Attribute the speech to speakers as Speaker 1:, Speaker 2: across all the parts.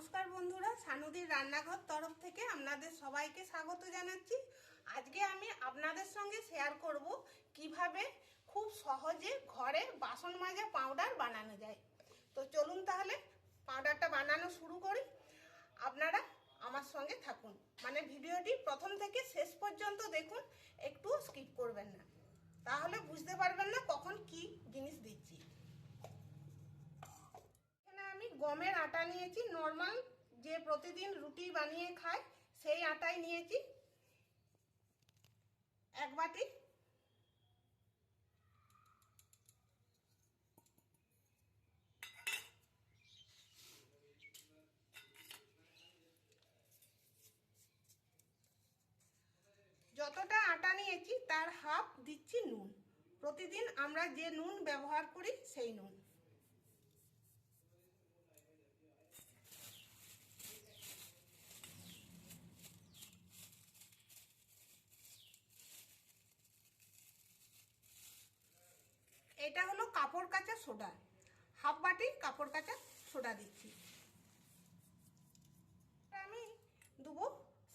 Speaker 1: নমস্কার বন্ধুরা, সানুদির রান্নাঘর তরফ থেকে আপনাদের সবাইকে স্বাগত জানাচ্ছি। আজকে আমি আপনাদের সঙ্গে শেয়ার করব কীভাবে খুব সহজে ঘরে বাসন মাজা পাউডার বানানো যায়। তো চলুন তাহলে পাউডারটা বানানো শুরু করি। আপনারা আমার সঙ্গে থাকুন। মানে ভিডিওটি প্রথম থেকে শেষ পর্যন্ত দেখুন, একটু স্কিপ করবেন না। তাহলে বুঝতে পারবেন না কখন কি জিনিস দিচ্ছি এখানে আমি গমের আটা নিয়েছি নর্মাল যে প্রতিদিন রুটি বানিয়ে খায় সেই আটাই নিয়েছি। এক বাটি। যতটা আটা নিয়েছি, তার হাফ দিচ্ছি নুন। প্রতিদিন আমরা যে নুন ব্যবহার করি, সেই নুন। এটা হলো কাপড় কাচা সোডা। হাফ বাটি কাপড় কাচা সোডা দিচ্ছি। আমি দেবো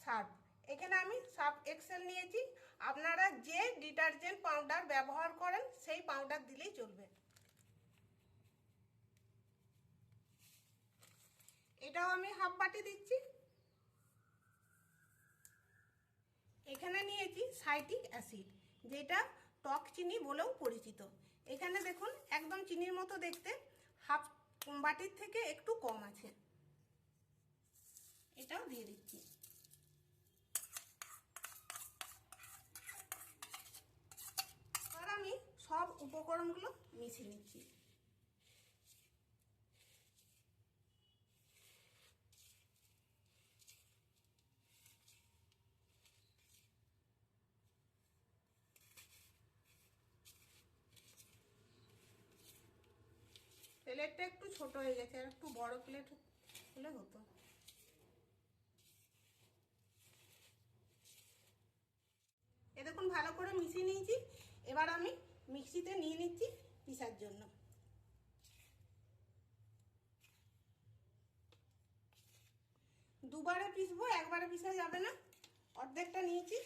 Speaker 1: সার্ফ। এখানে আমি সার্ফ এক্সেল নিয়েছি। আপনারা যে ডিটারজেন্ট পাউডার ব্যবহার করেন, সেই পাউডার দিলেই চলবে। এটাও আমি হাফ বাটি দিচ্ছি। এখানে নিয়েছি সাইটিক অ্যাসিড, যেটা টক চিনি বলেও পরিচিত। এখানে দেখুন, একদম চিনির মতো দেখতে, হাফ বাটির থেকে একটু কম আছে। এটাও দিয়ে দিচ্ছি। আর আমি সব উপকরণগুলো মিশিয়ে নিচ্ছি। প্লেটটা একটু ছোট হয়ে গেছে, আর একটু বড় প্লেট হলে হতো। এ দেখুন, ভালো করে মিশিয়ে নিয়েছি। এবার আমি মিক্সিতে নিয়ে নিচ্ছি পিসার জন্য। দুবারে পিসবো, একবারে পিসা যাবে না। অর্ধেকটা নিয়েছি।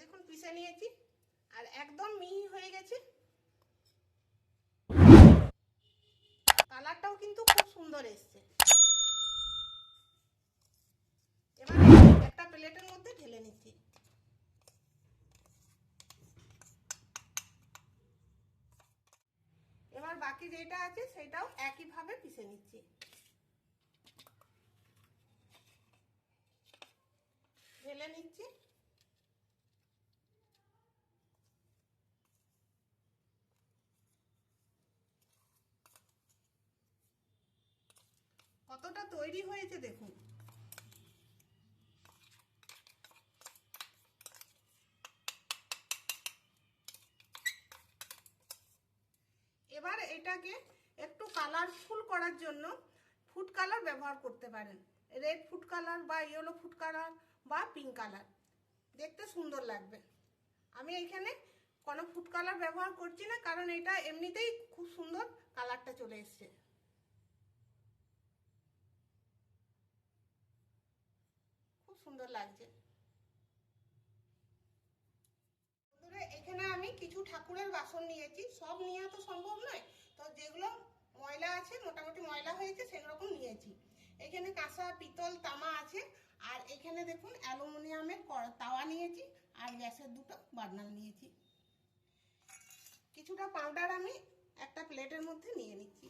Speaker 1: দেখুন পিসে নিয়েছি। আর একদম মিহি হয়ে গেছে। কালারটাও কিন্তু খুব সুন্দর এসছে। এবার একটা প্লেটের মধ্যে ঢেলে নিচ্ছি। এবার বাকি যেটা আছে, সেটাও একইভাবে পিষে নিচ্ছি। ঢেলে নিচ্ছি। কতটা তৈরি হয়েছে দেখুন। এবার এটাকে একটু কালারফুল করার জন্য ফুড কালার ব্যবহার করতে পারেন। রেড ফুড কালার বা ইয়েলো ফুড কালার বা পিঙ্ক কালার দেখতে সুন্দর লাগবে। আমি এখানে কোনো ফুড কালার ব্যবহার করছি না, কারণ এটা এমনিতেই খুব সুন্দর কালারটা চলে এসছে। সুন্দর লাগছে। এখানে আমি কিছু ঠাকুরের বাসন নিয়েছি। সব নেওয়া তো সম্ভব নয়। তো যেগুলো ময়লা আছে, মোটামুটি ময়লা হয়েছে, সেরকম নিয়েছি। এখানে কাঁসা, পিতল, তামা আছে। আর এখানে দেখুন, অ্যালুমিনিয়ামের তাওয়া নিয়েছি। আর গ্যাসের দুটো বার্নার নিয়েছি। কিছুটা পাউডার আমি একটা প্লেটের মধ্যে নিয়ে নিচ্ছি।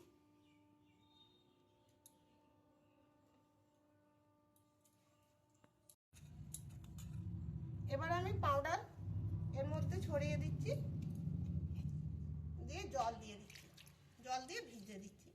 Speaker 1: আমি পাউডার এর মধ্যে ছড়িয়ে দিচ্ছি। দিয়ে জল দিয়ে দিচ্ছি। জল দিয়ে ভিজিয়ে দিচ্ছি।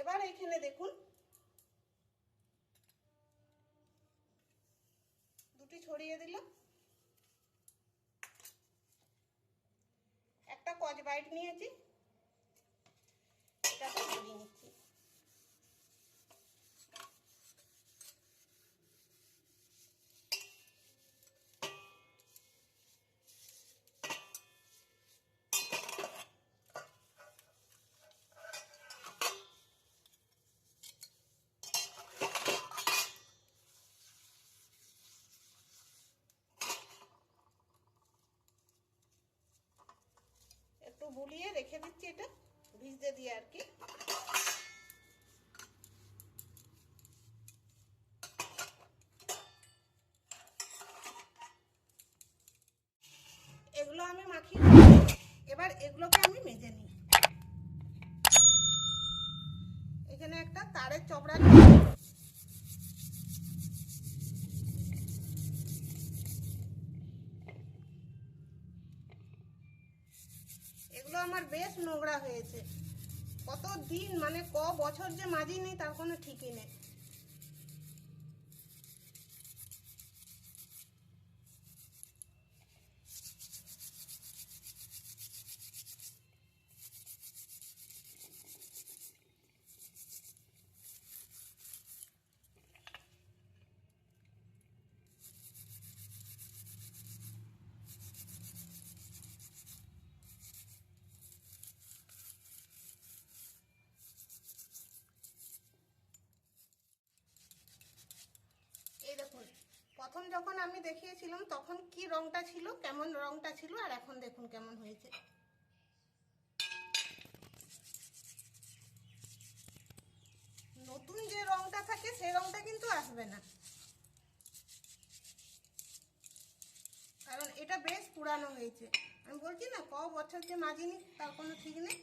Speaker 1: এবার এখানে দেখুন কচ নিয়েছি এটাকে ভরিয়ে নিচ্ছি একটু বুলিয়ে রেখে দিচ্ছি এটা, ভিজতে দিয়ে আর কি। এগুলো আমি মাখিয়ে এবার এগুলোকে আমি মেজে নিই। এখানে একটা তারের চবড়া আমার বেশ নোংরা হয়েছে। কত দিন মানে ক বছর যে মাজিনি তার কোনো ঠিকই নেই এই দেখুন প্রথম যখন আমি দেখিয়েছিলাম, তখন কি রংটা ছিল, কেমন রংটা ছিল, আর এখন দেখুন কেমন হয়েছে। নতুন যে রংটা থাকে সেই রংটা কিন্তু আসবে না। কারণ এটা বেশ পুরানো হয়েছে। আমি বলছি না, ক বছর যে মাজিনি, তার কোনো ঠিক নেই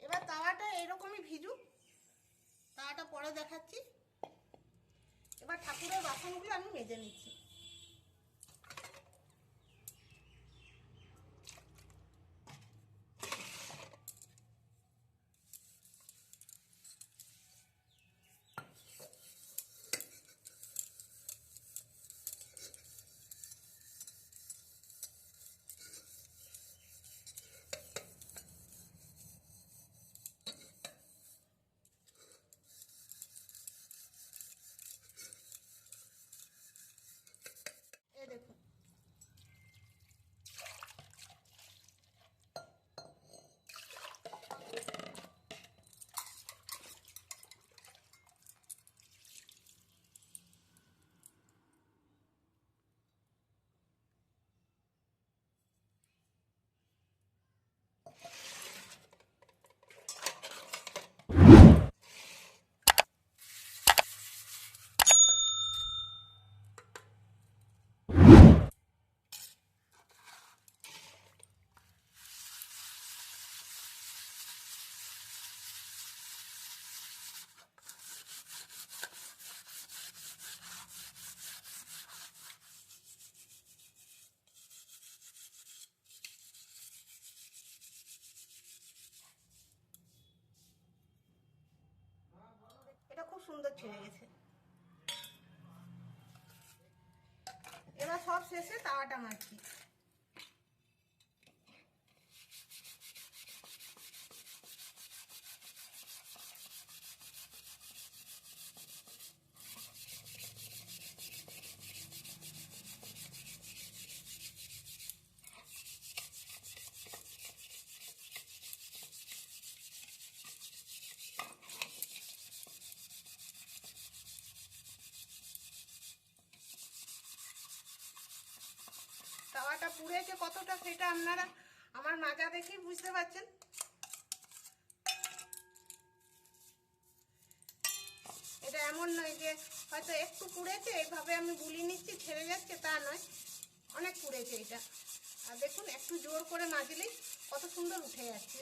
Speaker 1: এবার তাওয়াটা এরকমই ভিজুক তাটা পরে দেখাচ্ছি। এবার ঠাকুরের বাসনগুলো আমি মেজে নিচ্ছি এই দেখুন এটা খুব সুন্দর ছেড়ে গেছে। এবার সব শেষে তাওয়াটা মারছি। হয়েছে কতটা সেটা আপনারা আমার মাজা দেখেই বুঝতে পারছেন। এটা এমন নয় যে হয়তো একটু পুড়েছে এইভাবে আমি গুলি নিচ্ছি, ছেড়ে যাচ্ছে, তা নয়। অনেক পুড়েছে এটা। আর দেখুন, একটু জোর করে মাজলেই কত সুন্দর উঠে যাচ্ছে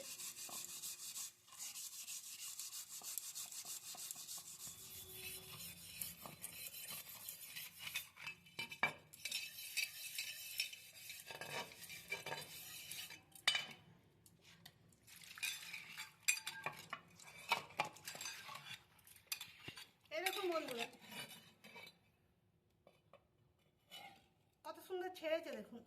Speaker 1: এরকম বন্ধুরা কত সুন্দর ছেড়েছে দেখুন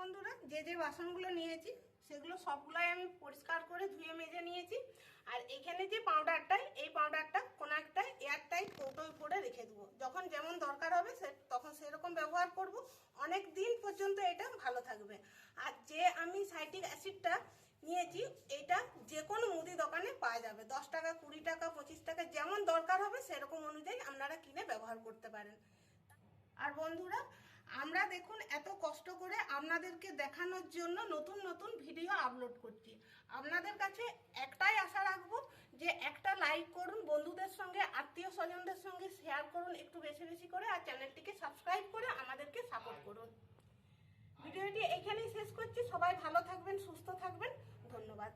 Speaker 1: বন্ধুরা, যে যে বাসনগুলো নিয়েছি, সেগুলো সবগুলাই আমি পরিষ্কার করে ধুয়ে মেজে নিয়েছি। আর এখানে যে পাউডারটা এই পাউডারটা কোনো একটা এয়ারটাইট কৌটোয় ভরে রেখে দেবো। যখন যেমন দরকার হবে, সে তখন সেরকম ব্যবহার করব। অনেক দিন পর্যন্ত এটা ভালো থাকবে। আর যে আমি সাইটিক অ্যাসিডটা নিয়েছি, এটা যে কোনো মুদি দোকানে পাওয়া যাবে। দশ টাকা, কুড়ি টাকা, পঁচিশ টাকা, যেমন দরকার হবে, সেরকম অনুযায়ী আপনারা কিনে ব্যবহার করতে পারেন। আর বন্ধুরা আমরা দেখুন এত কষ্ট করে আপনাদেরকে দেখানোর জন্য নতুন নতুন ভিডিও আপলোড করছি। আপনাদের কাছে একটাই আশা রাখব যে একটা লাইক করুন বন্ধুদের সঙ্গে আত্মীয় স্বজনদের সঙ্গে শেয়ার করুন একটু বেশি বেশি করে আর চ্যানেলটিকে সাবস্ক্রাইব করে আমাদেরকে সাপোর্ট করুন। ভিডিওটি এখানেই শেষ করছি। সবাই ভালো থাকবেন সুস্থ থাকবেন। ধন্যবাদ।